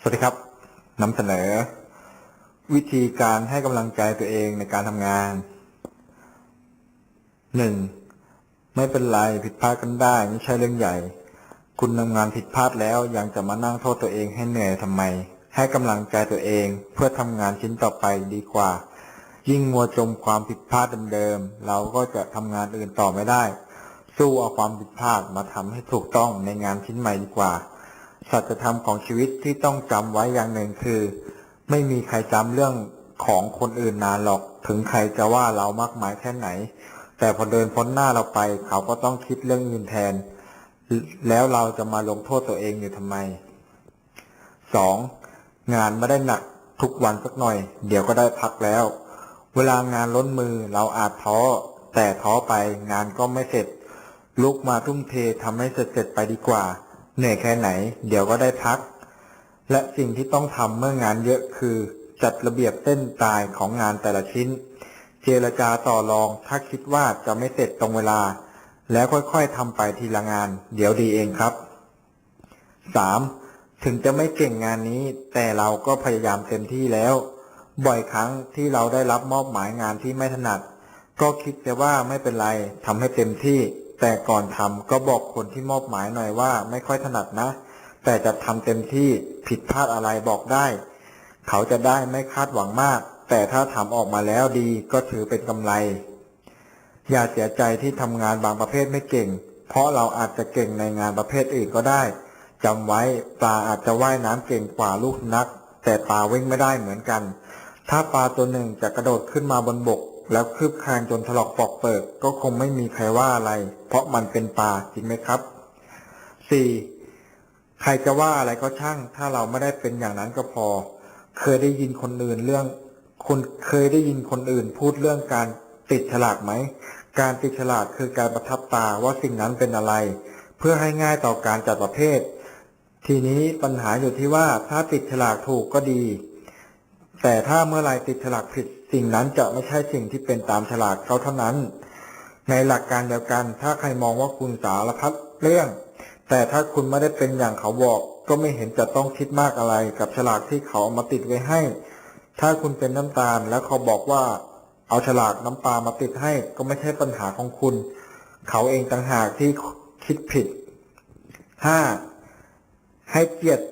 สวัสดีครับนำเสนอ วิธีการให้กำลังใจตัวเองในการทำงานหนึ่งไม่เป็นไรผิดพลาดกันได้ไม่ใช่เรื่องใหญ่ คุณทำงานผิดพลาดแล้วยังจะมานั่งโทษตัวเองให้เหนื่อยทำไม ให้กำลังใจตัวเองเพื่อทำงานชิ้นต่อไปดีกว่า ยิ่งมัวจมความผิดพลาดเดิมๆเราก็จะทำงานอื่นต่อไม่ได้ สู้เอาความผิดพลาดมาทำให้ถูกต้องในงานชิ้นใหม่ดีกว่า สัจธรรมของชีวิตที่ต้องจำไว้อย่างหนึ่งคือ ไม่มีใครจำเรื่องของคนอื่นนานหรอก ถึงใครจะว่าเรามากมายแค่ไหน แต่พอเดินพ้นหน้าเราไป เขาก็ต้องคิดเรื่องอื่นแทน แล้วเราจะมาลงโทษตัวเองอยู่ทำไมสองงานไม่ได้หนักทุกวันสักหน่อย เดี๋ยวก็ได้พักแล้ว เวลางานล้นมือเราอาจท้อ แต่ท้อไปงานก็ไม่เสร็จ ลุกมาทุ่มเททำให้เสร็จเสร็จไปดีกว่า เหนื่อยแค่ไหน เดี๋ยวก็ได้พัก และสิ่งที่ต้องทำเมื่องานเยอะคือ จัดระเบียบเส้นตายของงานแต่ละชิ้น เจรจาต่อรองถ้าคิดว่าจะไม่เสร็จตรงเวลา แล้วค่อยๆทำไปทีละงาน เดี๋ยวดีเองครับ 3. ถึงจะไม่เก่งงานนี้ แต่เราก็พยายามเต็มที่แล้ว บ่อยครั้งที่เราได้รับมอบหมายงานที่ไม่ถนัด ก็คิดแต่ว่าไม่เป็นไรทำให้เต็มที่ แต่ก่อนทำก็บอกคนที่มอบหมายหน่อยว่าไม่ค่อยถนัดนะ แต่จะทำเต็มที่ผิดพลาดอะไรบอกได้ เขาจะได้ไม่คาดหวังมาก แต่ถ้าทำออกมาแล้วดีก็ถือเป็นกำไร อย่าเสียใจที่ทำงานบางประเภทไม่เก่ง เพราะเราอาจจะเก่งในงานประเภทอื่นก็ได้จำไว้ปลาอาจจะว่ายน้ำเก่งกว่าลูกนัขแต่ปลาวิ่งไม่ได้เหมือนกัน ถ้าปลาตัวหนึ่งจะกระโดดขึ้นมาบนบก แล้วคืบคลานจนถลอกปอกเปิกก็คงไม่มีใครว่าอะไร เพราะมันเป็นปลาจริงไหมครับ 4. ใครจะว่าอะไรก็ช่าง ถ้าเราไม่ได้เป็นอย่างนั้นก็พอ เคยได้ยินคนอื่นเรื่องคุณเคยได้ยินคนอื่นพูดเรื่องการติดฉลากไหม การติดฉลากคือการประทับตาว่าสิ่งนั้นเป็นอะไร เพื่อให้ง่ายต่อการจัดประเภท ทีนี้ปัญหาอยู่ที่ว่าถ้าติดฉลากถูกก็ดี แต่ถ้าเมื่อไรติดฉลากผิดสิ่งนั้นจะไม่ใช่สิ่งที่เป็นตามฉลากเขาเท่านั้น ในหลักการเดียวกัน ถ้าใครมองว่าคุณสารพัดเรื่อง แต่ถ้าคุณไม่ได้เป็นอย่างเขาบอก ก็ไม่เห็นจะต้องคิดมากอะไรกับฉลากที่เขาเอามาติดไว้ให้ ถ้าคุณเป็นน้ำตาลแล้วเขาบอกว่า เอาฉลากน้ำปลามาติดให้ ก็ไม่ใช่ปัญหาของคุณ เขาเองต่างหากที่คิดผิด 5. ให้เกียรติ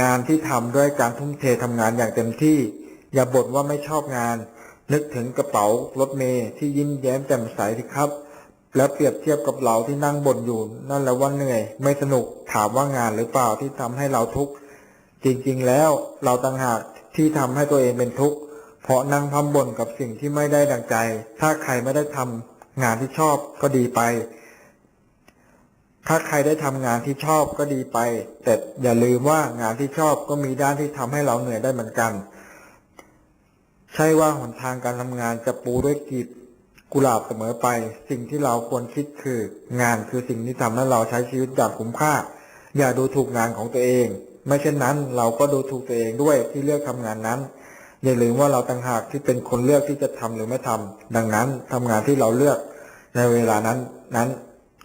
งานที่ทำด้วยการทุ่มเททำงานอย่างเต็มที่ อย่าบ่นว่าไม่ชอบงาน นึกถึงกระเป๋ารถเมย์ที่ยิ้มแย้มแจ่มใสสิครับ แล้วเปรียบเทียบกับเราที่นั่งบ่นอยู่ นั่นแหละว่าเหนื่อย ไม่สนุกถามว่างานหรือเปล่าที่ทำให้เราทุกข์จริงๆแล้วเราต่างหากที่ทำให้ตัวเองเป็นทุกข์เพราะนั่งพำบ่นกับสิ่งที่ไม่ได้ดังใจ ถ้าใครไม่ได้ทำงานที่ชอบก็ดีไป ถ้าใครได้ทำงานที่ชอบก็ดีไป แต่อย่าลืมว่างานที่ชอบก็มีด้านที่ทำให้เราเหนื่อยได้เหมือนกัน ใช่ว่าหนทางการทำงานจะปูด้วยกีบกุหลาบเสมอไป สิ่งที่เราควรคิดคือ งานคือสิ่งที่ทำให้เราใช้ชีวิตอย่างคุ้มค่า อย่าดูถูกงานของตัวเอง ไม่เช่นนั้นเราก็ดูถูกตัวเองด้วยที่เลือกทำงานนั้น อย่าลืมว่าเราต่างหากที่เป็นคนเลือกที่จะทำหรือไม่ทำดังนั้นทำงานที่เราเลือกในเวลานั้นนั้น